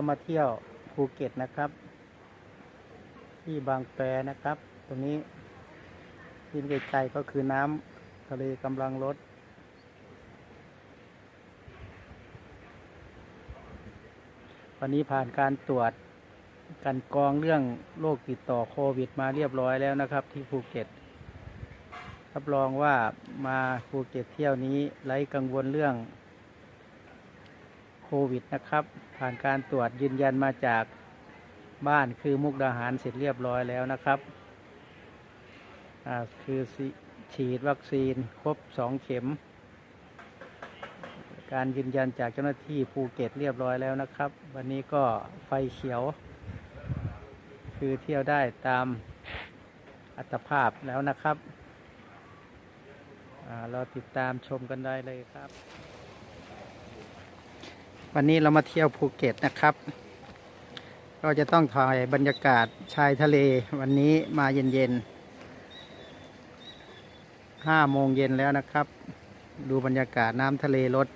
เรามาเที่ยวภูเก็ตนะครับ ที่บางแปนะครับ ตรงนี้ที่ไกลๆก็คือน้ำทะเลกำลังลดวันนี้ผ่านการตรวจกันกรองเรื่องโรคติดต่อโควิดมาเรียบร้อยแล้วนะครับ ที่ภูเก็ตรับรองว่ามาภูเก็ตเที่ยวนี้ไร้กังวลเรื่อง ควิดนะครับ ผ่านการตรวจยืนยันมาจากบ้านคือมุกดาหารเสร็จเรียบร้อยแล้วนะครับคือฉีดวัคซีนครบสองเข็ม การยืนยันจากเจ้าหน้าที่ภูเก็ตเรียบร้อยแล้วนะครับ วันนี้ก็ไฟเขียว คือเที่ยวได้ตามอัตภาพแล้วนะครับเราติดตามชมกันได้เลยครับ วันนี้เรามาเที่ยวภูเก็ตนะครับก็จะต้องถ่ายบรรยากาศชายทะเลวันนี้มาเย็นๆห้าโมงเย็นแล้วนะครับ ดูบรรยากาศน้ำทะเลลด